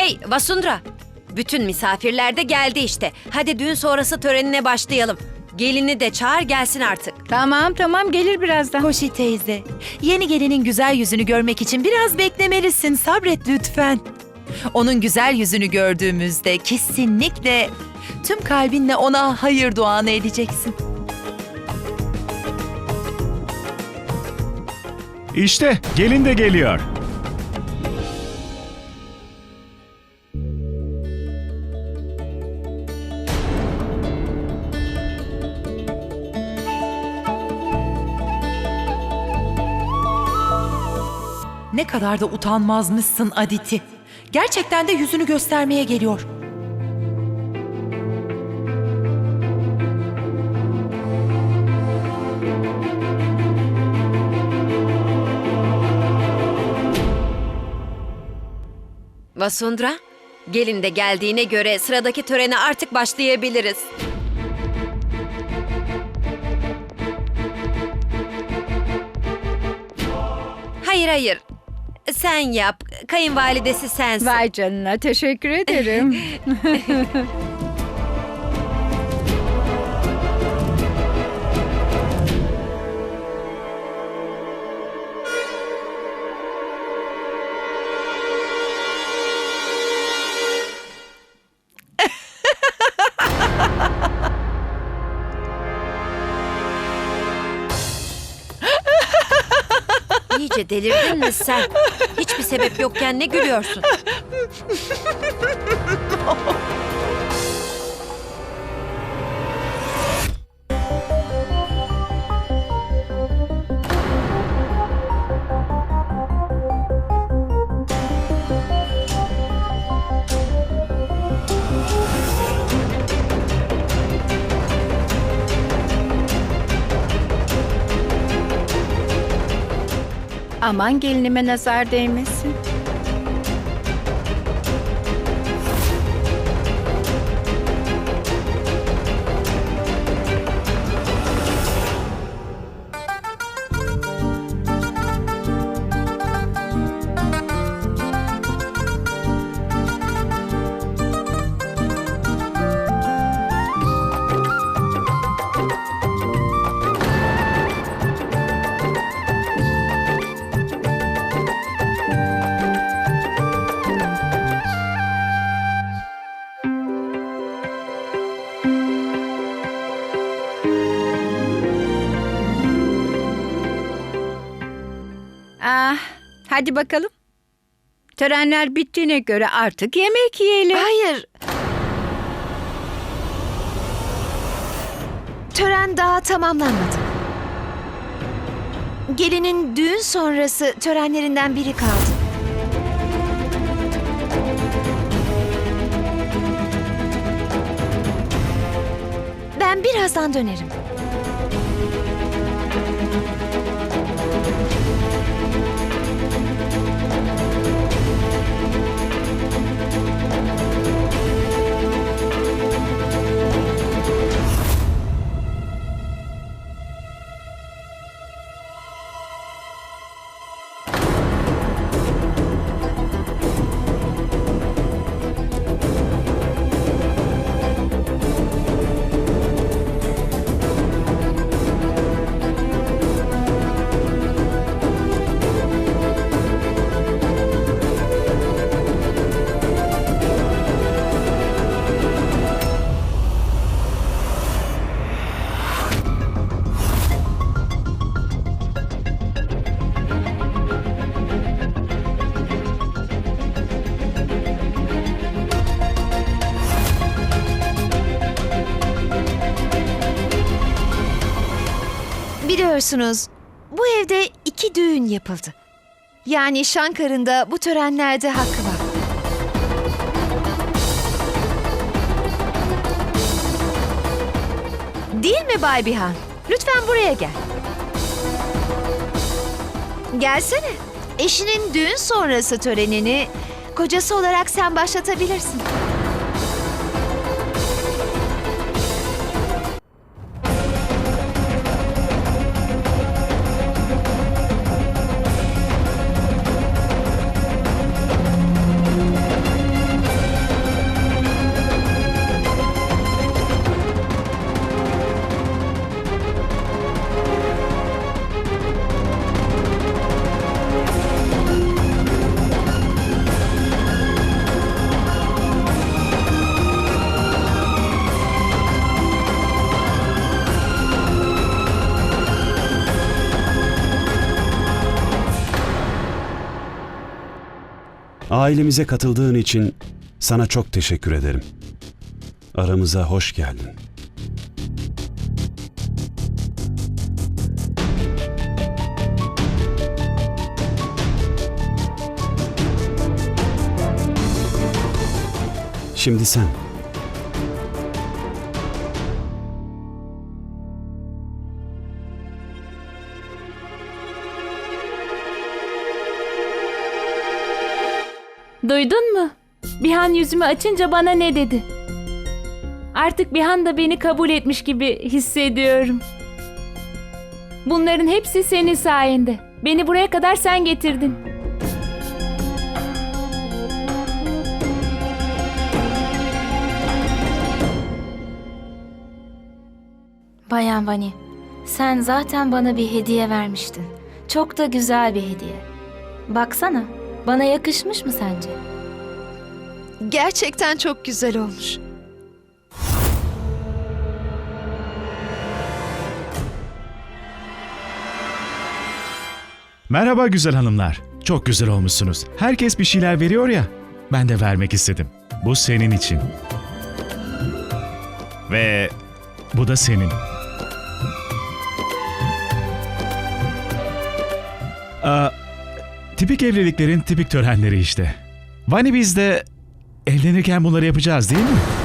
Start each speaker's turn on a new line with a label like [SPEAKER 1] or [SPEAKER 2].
[SPEAKER 1] Hey Vasundra. Bütün misafirler de geldi işte. Hadi düğün sonrası törenine başlayalım. Gelini de çağır gelsin artık.
[SPEAKER 2] Tamam tamam gelir birazdan.
[SPEAKER 3] Koşi teyze, yeni gelinin güzel yüzünü görmek için biraz beklemelisin. Sabret lütfen. Onun güzel yüzünü gördüğümüzde kesinlikle tüm kalbinle ona hayır duanı edeceksin.
[SPEAKER 4] İşte gelin de geliyor.
[SPEAKER 3] Ne kadar da utanmazmışsın Aditi. Gerçekten de yüzünü göstermeye geliyor.
[SPEAKER 1] Vasundra, gelin de geldiğine göre sıradaki törene artık başlayabiliriz. Hayır hayır. Sen yap. Kayınvalidesi sensin.
[SPEAKER 2] Vay canına teşekkür ederim.
[SPEAKER 1] İyice delirdin mi sen? Hiçbir sebep yokken ne gülüyorsun?
[SPEAKER 2] Aman gelinime nazar değmesin. Hadi bakalım. Törenler bittiğine göre artık yemek yiyelim.
[SPEAKER 5] Hayır. Tören daha tamamlanmadı. Gelinin düğün sonrası törenlerinden biri kaldı. Ben birazdan dönerim. Biliyorsunuz bu evde iki düğün yapıldı. Yani Şankar'ın da bu törenlerde hakkı var. Değil mi Bay Bihan? Lütfen buraya gel. Gelsene. Eşinin düğün sonrası törenini kocası olarak sen başlatabilirsin.
[SPEAKER 6] Ailemize katıldığın için sana çok teşekkür ederim. Aramıza hoş geldin. Şimdi sen.
[SPEAKER 7] Duydun mu? Bihan yüzümü açınca bana ne dedi? Artık Bihan da beni kabul etmiş gibi hissediyorum. Bunların hepsi senin sayende. Beni buraya kadar sen getirdin.
[SPEAKER 8] Bayan Vani, sen zaten bana bir hediye vermiştin. Çok da güzel bir hediye. Baksana, bana yakışmış mı sence?
[SPEAKER 5] Gerçekten çok güzel olmuş.
[SPEAKER 4] Merhaba güzel hanımlar. Çok güzel olmuşsunuz. Herkes bir şeyler veriyor ya. Ben de vermek istedim. Bu senin için. Ve bu da senin. Aa, tipik evliliklerin tipik törenleri işte. Vani biz de evlenirken bunları yapacağız değil mi?